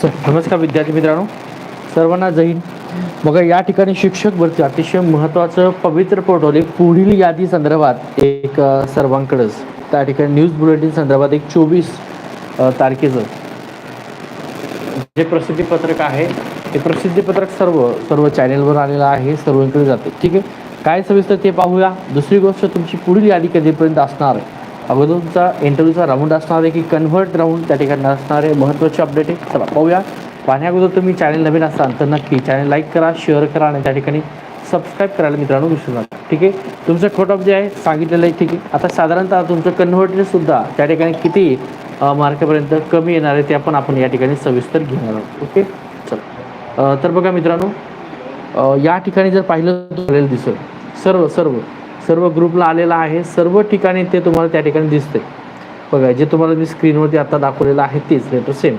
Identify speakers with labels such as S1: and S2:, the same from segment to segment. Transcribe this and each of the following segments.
S1: Sir नमस्कार विद्यार्थी मित्रांनो. सर्वांना जैन बघा या ठिकाणी शिक्षक भरती अतिशय महत्त्वाचं पवित्र पोर्टल एक पुढील यादी संदर्भात एक सर्वांकडंच. त्या ठिकाणी न्यूज बुलेटिन संदर्भात एक चोवीस तारखेचं जे प्रसिद्धीपत्रक आहे ते प्रसिद्धीपत्रक सर्व सर्व चॅनेलवर आलेलं आहे सर्वांकडे जाते. ठीक आहे? काय सविस्तर ते पाहूया? दुसरी गोष्ट तुमची पुढील यादी कधीपर्यंत असणार? आहे अगोदर तुमचा इंटरव्ह्यूचा राऊंड असणार आहे की कन्व्हर्ट राऊंड त्या ठिकाणी असणार आहे महत्त्वाचे अपडेट आहे चला पाहूया. पाहण्या अगोदर तुम्ही चॅनल नवीन असाल तर नक्की चॅनल लाईक करा शेअर करा आणि त्या ठिकाणी सबस्क्राईब करायला मित्रांनो विसरू नका. ठीक आहे? तुमचं खोट ऑफ जे आहे सांगितलेलं आहे ठीक आहे. आता साधारणतः तुमचं कन्व्हर्टरसुद्धा त्या ठिकाणी किती अ, मार्कापर्यंत कमी येणार आहे ते आपण आपण या ठिकाणी सविस्तर घेणार आहोत. ओके? चल. तर बघा मित्रांनो या ठिकाणी जर पाहिलं तर आपल्याला दिसेल. सर्व सर्व. सर्व ग्रुपला आलेला आहे. सर्व ठिकाणी ते तुम्हाला त्या ठिकाणी दिसते बघा जे तुम्हाला मी स्क्रीनवरती आता दाखवलेलं आहे तेच लेटर सेम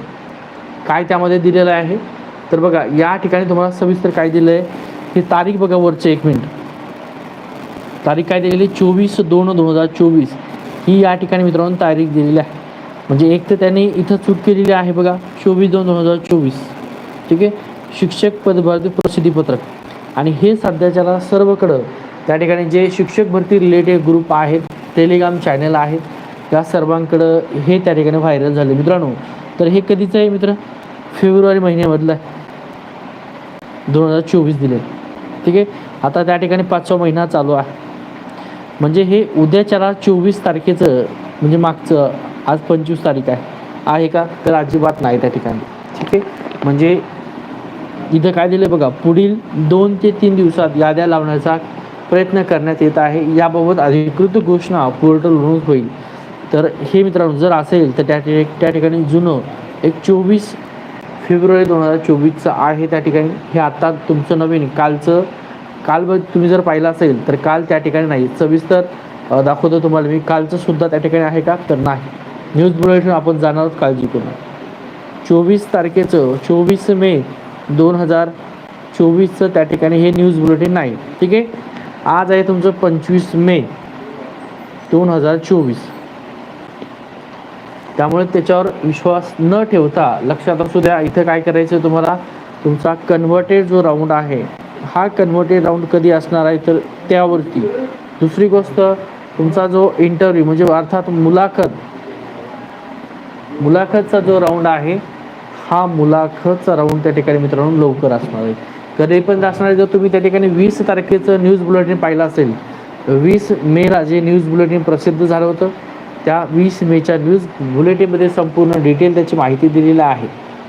S1: काय त्यामध्ये दिलेलं आहे? तर बघा या ठिकाणी तुम्हाला सविस्तर काय दिलं आहे ही तारीख बघा वरचे एक मिनिट. तारीख काय दिलेली? चोवीस दोन दोन हजार चोवीस. ही या ठिकाणी मित्रांनो तारीख दिलेली आहे. म्हणजे एक तर त्यांनी इथं चूक केलेली आहे बघा चोवीस दोन दोन हजार चोवीस. ठीक आहे? शिक्षक पदभरती प्रसिद्धीपत्रक. आणि हे सध्याच्याला सर्वकडं त्या ठिकाणी जे शिक्षक भरती रिलेटेड ग्रुप आहेत टेलिग्राम चॅनल आहेत या सर्वांकडं हे त्या ठिकाणी व्हायरल झाले. मित्रांनो तर हे कधीचं आहे मित्र? फेब्रुवारी महिन्यामधलं आहे. दोन हजार चोवीस दिले. ठीक आहे? आता त्या ठिकाणी पाचवा महिना चालू आहे. म्हणजे हे उद्याच्याला चोवीस तारखेचं म्हणजे मागचं आज पंचवीस तारीख आहे. आहे का? तर अजिबात नाही त्या ठिकाणी. ठीक आहे? म्हणजे इथं काय दिलं बघा पुढील दोन ते तीन दिवसात याद्या लावण्याचा प्रयत्न करण्यात येत आहे. याबाबत अधिकृत घोषणा पोर्टलवरून होईल. तर हे मित्रांनो जर असेल तर त्या त्या ठिकाणी जुनं एक चोवीस फेब्रुवारी दोन हजार चोवीसचं आहे त्या ठिकाणी. हे आत्ता तुमचं नवीन कालचं काल ब तुम्ही जर पाहिलं असेल तर काल त्या ठिकाणी नाही सविस्तर दाखवतो तुम्हाला मी. कालचं सुद्धा त्या ठिकाणी आहे का? तर नाही. न्यूज बुलेटिन आपण जाणार आहोत काळजी करून चोवीस तारखेचं चोवीस मे दोन हजार चोवीसचं त्या ठिकाणी हे न्यूज बुलेटिन नाही. ठीक आहे? आज आहे तुमचं पंचवीस मे दोन हजार चोवीस. त्यामुळे त्याच्यावर विश्वास न ठेवता लक्षात असू द्या इथं काय करायचं तुम्हाला? तुमचा कन्व्हर्टेड जो राऊंड आहे हा कन्व्हर्टेड राऊंड कधी असणार आहे तर त्यावरती. दुसरी गोष्ट तुमचा जो इंटरव्ह्यू म्हणजे अर्थात मुलाखत मुलाखतचा जो राऊंड आहे हा मुलाखतचा राऊंड त्या ठिकाणी मित्रांनो लवकर असणार आहे. कधी पण असणार जर तुम्ही त्या ठिकाणी वीस तारखेचं न्यूज बुलेटिन पाहिलं असेल वीस मेला जे न्यूज बुलेटिन प्रसिद्ध झालं होतं त्या वीस मेच्या न्यूज बुलेटिनमध्ये संपूर्ण डिटेल त्याची माहिती दिलेली आहे.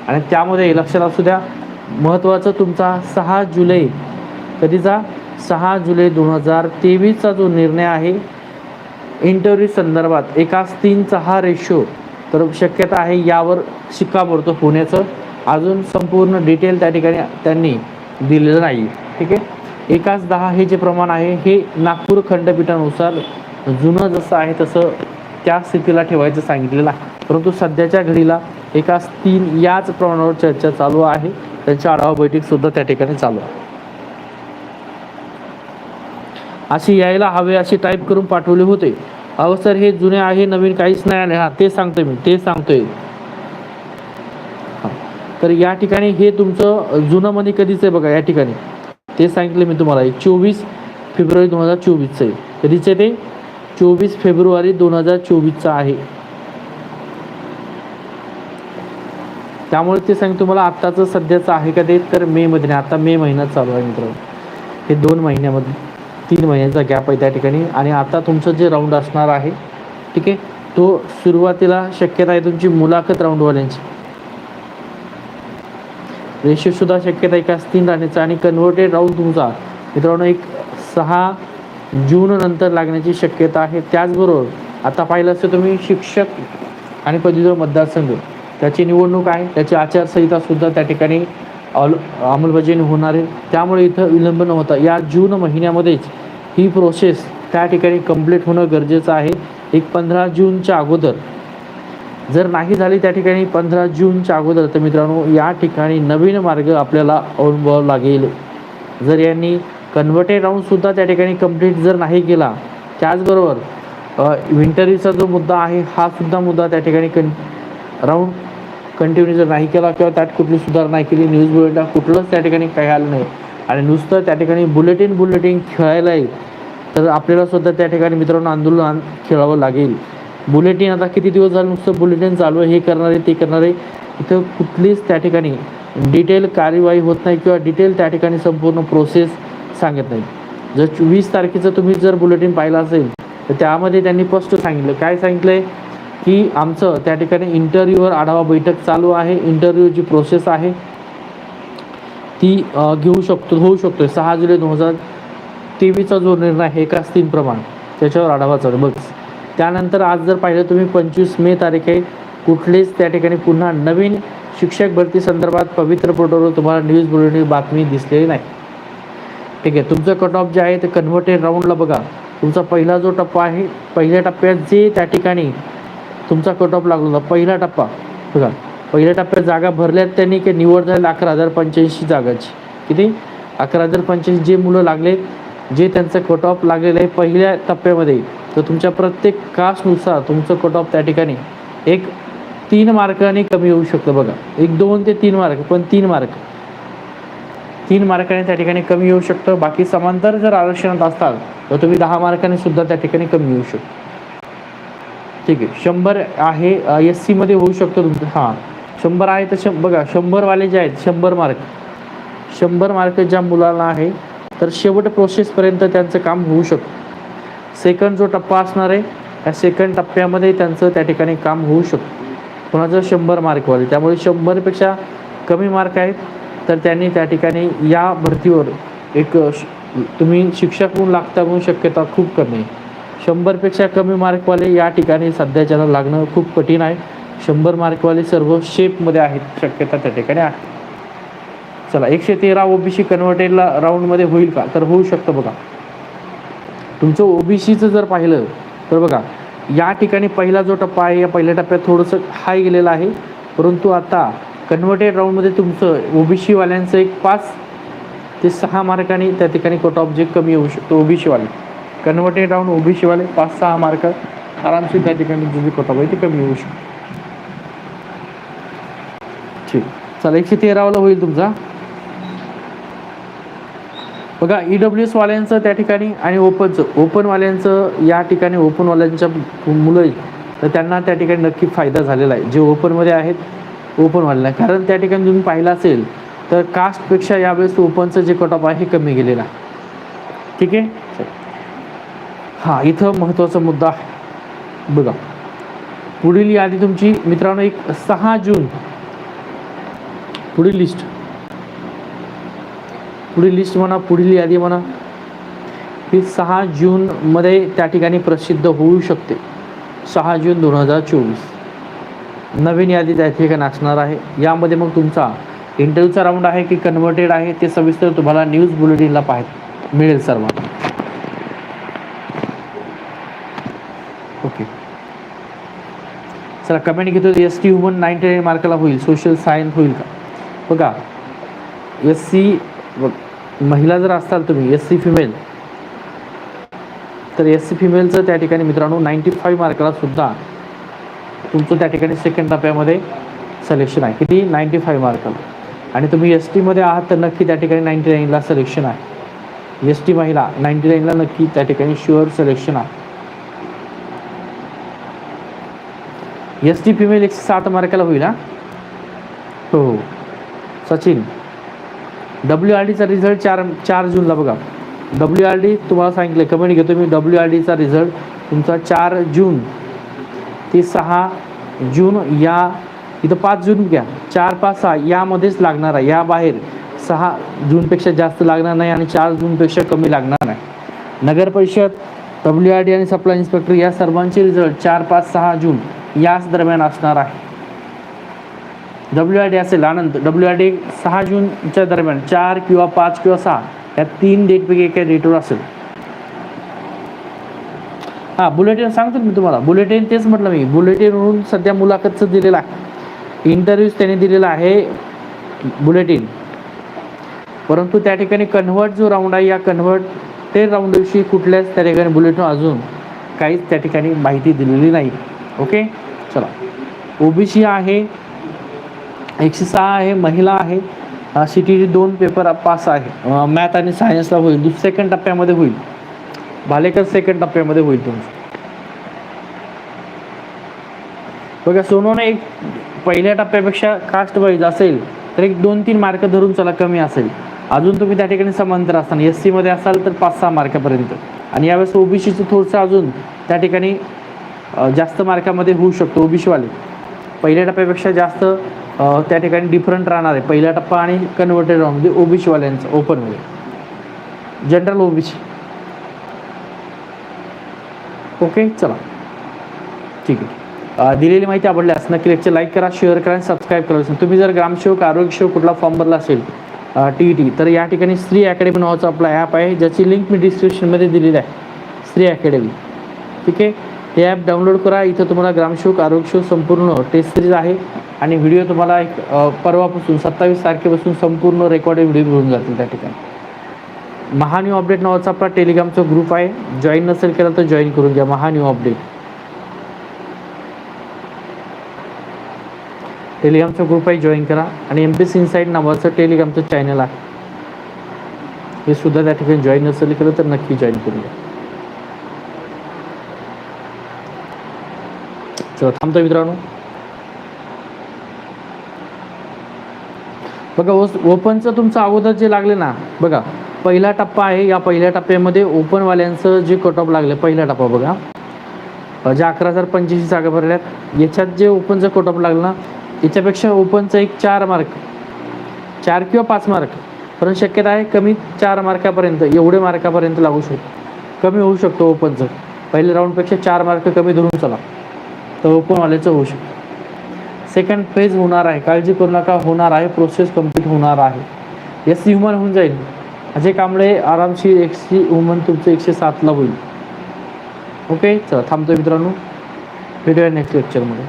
S1: आणि त्यामध्ये लक्षात असू द्या महत्त्वाचं तुमचा सहा जुलै कधीचा सहा जुलै दोन हजार तेवीसचा जो निर्णय आहे इंटरव्ह्यू संदर्भात एकाच तीनचा हा रेशो तर शक्यता आहे यावर शिक्कामोर्तब होण्याचं. अजून संपूर्ण डिटेल त्या ठिकाणी त्यांनी दिलेलं नाही. ठीक आहे? एकाच दहा हे जे प्रमाण आहे हे नागपूर खंडपीठानुसार जुनं जसं आहे तसं त्या स्थितीला ठेवायचं सांगितलेलं आहे. परंतु सध्याच्या घडीला एकाच तीन याच प्रमाणावर चर्चा चालू आहे. त्यांच्या आढावा बैठकसुद्धा त्या ठिकाणी चालू आहे. अशी यायला हवे असे टाईप करून पाठवले होते. अहो सर हे जुने आहे नवीन काहीच नाही आले. हां ते सांगतोय मी ते सांगतोय. तर या ठिकाणी हे तुमचं जुनं मध्ये कधीच आहे बघा या ठिकाणी. ते सांगितलं मी तुम्हाला एक चोवीस फेब्रुवारी दोन हजार चोवीसचं आहे. कधीचं आहे ते? चोवीस फेब्रुवारी दोन हजार चोवीसचं आहे. त्यामुळे ते सांग तुम्हाला आत्ताचं सध्याचं आहे का ते? तर मेमध्ये नाही आता मे महिन्यात चालू आहे मित्रांनो. हे दोन महिन्यामध्ये तीन महिन्याचा गॅप आहे त्या ठिकाणी. आणि आता तुमचं जे राऊंड असणार आहे ठीक आहे तो सुरुवातीला शक्यता आहे तुमची मुलाखत राऊंडवाल्यांची रेशोसुद्धा शक्यता आहे तीन राहण्याचा आणि कन्व्हर्टेड राऊंड तुमचा मित्रांनो एक सहा जून नंतर लागण्याची शक्यता आहे. त्याचबरोबर आता पाहिलं असतं तुम्ही शिक्षक आणि पदवीधर मतदारसंघ. त्याची निवडणूक आहे. त्याची आचारसंहितासुद्धा त्या ठिकाणी अल अंमलबजावणी होणार आहे. त्यामुळे इथं विलंब न होता या जून महिन्यामध्येच ही प्रोसेस त्या ठिकाणी कंप्लीट होणं गरजेचं आहे. एक पंधरा जूनच्या अगोदर जर नाही झाली त्या ठिकाणी पंधरा जूनच्या अगोदर तर मित्रांनो या ठिकाणी नवीन मार्ग आपल्याला अवलंबावा लागेल. जर यांनी कन्व्हर्टेड राऊंडसुद्धा त्या ठिकाणी कंप्लीट जर नाही केला त्याचबरोबर विंटरीचा जो मुद्दा आहे हा सुद्धा मुद्दा त्या ठिकाणी कन राऊंड कंटिन्यू जर नाही केला किंवा त्यात कुठली सुधारणा नाही केली न्यूज बुलेटिन कुठलंच त्या ठिकाणी काही आलं नाही आणि नुसतं त्या ठिकाणी बुलेटिन बुलेटिन खेळायला येईल तर आपल्याला सुद्धा त्या ठिकाणी मित्रांनो आंदोलन खेळावं लागेल. बुलेटिन आता किती दिवस झाले नुसतं बुलेटिन चालू आहे हे करणारे ते करणारे इथं कुठलीच त्या ठिकाणी डिटेल कार्यवाही होत नाही किंवा डिटेल त्या ठिकाणी संपूर्ण प्रोसेस सांगत नाही. जर वीस तारखेचं तुम्ही जर बुलेटिन पाहिलं असेल तर त्यामध्ये त्यांनी स्पष्ट सांगितलं. काय सांगितलं आहे की आमचं त्या ठिकाणी इंटरव्ह्यूवर आढावा बैठक चालू आहे इंटरव्ह्यूची प्रोसेस आहे. ती घेऊ शकतो होऊ शकतो सहा जुलै दोन हजार तेवीसचा जो निर्णय आहे एकाच तीन प्रमाण. त्याच्यावर आढावा चालू बघ त्यानंतर आज जर पाहिलं तुम्ही पंचवीस मे तारीख आहे कुठलेच त्या ठिकाणी पुन्हा नवीन शिक्षक भरती संदर्भात पवित्र पोर्टलवर तुम्हाला न्यूज बुलेटिन बातमी दिसलेली नाही. ठीक आहे तुमचं कट ऑफ जे आहे ते कन्व्हर्टेड राऊंडला बघा. तुमचा पहिला जो टप्पा आहे पहिल्या टप्प्यात जे त्या ठिकाणी तुमचा कट ऑफ लागला होता पहिला टप्पा. बघा पहिल्या टप्प्यात जागा भरल्यात त्यांनी की निवड झाली अकरा हजार पंच्याऐंशी जागाची. किती? अकरा हजार पंच्याऐंशी जे मुलं लागले जे त्यांचं कट ऑफ लागलेलं आहे पहिल्या टप्प्यामध्ये. तर तुमच्या प्रत्येक कास्टनुसार तुमचं कट ऑफ त्या ठिकाणी एक तीन मार्काने कमी होऊ शकतं बघा. एक दोन ते तीन मार्क पण तीन मार्क. तीन मार्काने त्या ठिकाणी कमी येऊ शकतं. बाकी समांतर जर आरक्षणात असताल तर तुम्ही दहा मार्काने सुद्धा त्या ठिकाणी कमी येऊ शकतो. ठीक आहे. शंभर आहे एस सीमध्ये होऊ शकतं तुमचं. हां. शंभर आहे तर शं बघा शंभरवाले जे आहेत शंभर मार्क. शंभर मार्क ज्या मुलांना आहे तर शेवट प्रोसेसपर्यंत त्यांचं काम होऊ शकतं. सेकंड जो टप्पा असणार आहे या सेकंड टप्प्यामध्ये त्यांचं त्या ठिकाणी काम होऊ शकतं. कोणाचं शंभर मार्कवाले त्यामुळे शंभरपेक्षा कमी मार्क आहेत तर त्यांनी त्या ठिकाणी या भरतीवर एक श- तुम्ही शिक्षक म्हणून लागता म्हणून शक्यता खूप कमी आहे. शंभरपेक्षा कमी मार्कवाले या ठिकाणी सध्याच्याला लागणं खूप कठीण आहे शंभर मार्कवाले सर्व शेपमध्ये आहेत शक्यता त्या ठिकाणी आहे. चला एकशे तेरा ओबीसी कन्व्हर्टेडला राऊंडमध्ये होईल का? तर होऊ शकतं बघा. तुमचं ओबीसीचं जर पाहिलं तर बघा या ठिकाणी पहिला जो टप्पा आहे या पहिल्या टप्प्यात थोडंसं हाय गेलेलं आहे. परंतु आता कन्व्हर्टेड राऊंडमध्ये तुमचं ओबीसीवाल्यांचं एक पाच ते सहा मार्कांनी त्या ठिकाणी कट ऑफ जे कमी येऊ शकतो ओबीसीवाले कन्व्हर्टेड राऊंड ओबीसीवाले पाच सहा मार्क आरामशीर त्या ठिकाणी जे कट ऑफ आहे ते कमी होऊ शकतो. ठीक. चला एकशे तेरावाला होईल तुमचा. बघा ई डब्ल्यू एसवाल्यांचं त्या ठिकाणी आणि ओपनचं ओपनवाल्यांचं या ठिकाणी ओपनवाल्यांच्या मुलं तर त्यांना त्या ठिकाणी नक्की फायदा झालेला आहे. जे ओपनमध्ये आहेत ओपनवाल्यांना कारण त्या ठिकाणी तुम्ही पाहिलं असेल तर कास्टपेक्षा यावेळेस ओपनचं जे कट ऑफ आहे हे कमी गेलेलं आहे. ठीक आहे? हां इथं महत्त्वाचा मुद्दा आहे. बघा. पुढील यादी तुमची मित्रांनो एक सहा जून. पुढील लिस्ट पुढील लिस्ट म्हणा पुढील यादी म्हणा ही सहा जूनमध्ये त्या ठिकाणी प्रसिद्ध होऊ शकते. सहा जून दोन हजार चोवीस. नवीन यादी त्या ठिकाणी असणार आहे. यामध्ये मग तुमचा इंटरव्ह्यूचा राऊंड आहे की कन्व्हर्टेड आहे ते सविस्तर तुम्हाला न्यूज बुलेटिनला पाहाय मिळेल सर्वांना ओके चला कमेंट घेतो. S T human ninety nine मार्काला होईल. सोशल सायन्स होईल का? बघा एस सी बघ महिला जर असताल तुम्ही एस सी फिमेल तर एस सी फिमेलचं त्या ठिकाणी मित्रांनो नाईन्टी फाईव्ह मार्काला सुद्धा तुमचं त्या ठिकाणी सेकंड टप्प्यामध्ये सलेक्शन आहे. किती? नाईन्टी फाईव्ह मार्काला आणि तुम्ही एस टीमध्ये आहात तर नक्की त्या ठिकाणी नाईन्टी नाईनला सलेक्शन आहे. एस टी महिला नाईन्टी नाईनला नक्की त्या ठिकाणी शुअर सलेक्शन आहे. एस टी फिमेल एकशे साठ मार्काला होईल हा? हो हो. सचिन डब्ल्यू आर डीचा रिझल्ट चार चार जूनला बघा. डब्ल्यू आर डी तुम्हाला सांगितलं कमेंट घेतो मी. डब्ल्यू आर डीचा रिझल्ट तुमचा चार जून ते सहा जून या इथं पाच जून घ्या. चार पाच सहा यामध्येच लागणार आहे. या बाहेर सहा जूनपेक्षा जास्त लागणार नाही आणि चार जूनपेक्षा कमी लागणार नाही. नगर परिषद डब्ल्यू आर डी आणि सप्लाय इन्स्पेक्टर या सर्वांचे रिझल्ट चार पाच सहा जून याच दरम्यान असणार आहे. डब्ल्यू आय डी असेल आनंद. डब्ल्यू आय डी सहा जूनच्या दरम्यान चार किंवा पाच किंवा सहा या तीन डेटपैकी एका डेटवर असेल. हां बुलेटिन सांगतो मी तुम्हाला. बुलेटिन तेच म्हटलं मी. बुलेटिनवरून सध्या मुलाखतचं दिलेलं आहे. इंटरव्ह्यूज त्यांनी दिलेला आहे बुलेटिन. परंतु त्या ठिकाणी कन्व्हर्ट जो राऊंड आहे या कन्व्हर्ट ते राऊंडविषयी कुठल्याच त्या ठिकाणी बुलेटिन अजून काहीच त्या ठिकाणी माहिती दिलेली नाही. ओके चला. ओबीसी आहे एकशे सहा आहे महिला आहे सी टी टी दोन पेपर पास आहे. मॅथ आणि सायन्सला होईल. दुस सेकंड टप्प्यामध्ये होईल. भालेकर सेकंड टप्प्यामध्ये होईल तुमचं बघा सोनूने एक पहिल्या टप्प्यापेक्षा कास्ट वाईज असेल तर एक दोन तीन मार्क धरून चला कमी असेल. अजून तुम्ही त्या ठिकाणी समांतर असताना एस सीमध्ये असाल तर पाच सहा मार्कापर्यंत आणि यावेळेस ओबीसीचं थोडंसं अजून त्या ठिकाणी जास्त मार्कामध्ये होऊ शकतो ओबीसीवाले पहिल्या टप्प्यापेक्षा जास्त त्या ठिकाणी डिफरंट राहणार आहे. पहिला टप्पा आणि कन्व्हर्टेड म्हणजे राऊंड ओबीसीवाल्यांचं ओपनमध्ये जनरल ओबीसी. ओके चला. ठीक आहे. दिलेली माहिती आवडल्यास नक्की लेक्चर लाईक करा शेअर करा आणि सबस्क्राईब करा. तुम्ही जर ग्रामसेवक आरोग्यसेवक कुठला फॉर्म भरला असेल टी ई टी तर या ठिकाणी स्त्री अकॅडमी नावाचा आपला ॲप आहे ज्याची लिंक मी डिस्क्रिप्शनमध्ये दिलेली आहे. स्त्री अकॅडमी ठीक आहे? हे ॲप डाउनलोड करा. इथं तुम्हाला ग्रामशोक आरोग्यशोक संपूर्ण टेस्ट सिरीज आहे. आणि व्हिडिओ तुम्हाला एक परवापासून सत्तावीस तारखेपासून संपूर्ण रेकॉर्डेड व्हिडिओ मिळून जातील त्या ठिकाणी. महान्यू अपडेट नावाचा आपला टेलिग्रामचा ग्रुप आहे. जॉईन नसेल केला तर जॉईन करून घ्या. महान्यू अपडेट टेलिग्रामचा ग्रुप आहे जॉईन करा. आणि एम पी सी इनसाईड नावाचं टेलिग्रामचं चॅनल आहे. हे सुद्धा त्या ठिकाणी जॉईन नसेल केलं तर नक्की जॉईन करून घ्या. चला थांबतो मित्रांनो. बघा ओस ओपनचं तुमचं अगोदर जे लागले ना बघा पहिला टप्पा आहे. या पहिल्या टप्प्यामध्ये ओपनवाल्यांचं जे कट ऑफ लागलं पहिला टप्पा बघा. जे ज्या अकरा हजार पंच्याऐंशी जागा भरल्यात याच्यात जे ओपनचं कट ऑफ लागलं ना याच्यापेक्षा ओपनचं एक चार मार्क चार किंवा पाच मार्क पण शक्यता आहे कमी चार मार्कापर्यंत एवढे मार्कापर्यंत लागू शकतो. कमी होऊ शकतो ओपनचं. पहिल्या राऊंडपेक्षा चार मार्क कमी धरून चला. तर ओपनवाल्याचं होऊ शकतं. सेकंड फेज होणार आहे. काळजी करू नका. होणार आहे. प्रोसेस कंप्लीट होणार आहे. एस सी ह्युमन होऊन जाईल. अजय कांबळे आरामशीर एकशे वुमन तुमचं एकशे सातला होईल. ओके चला थांबतो मित्रांनो. भेटूया नेक्स्ट लेक्चरमध्ये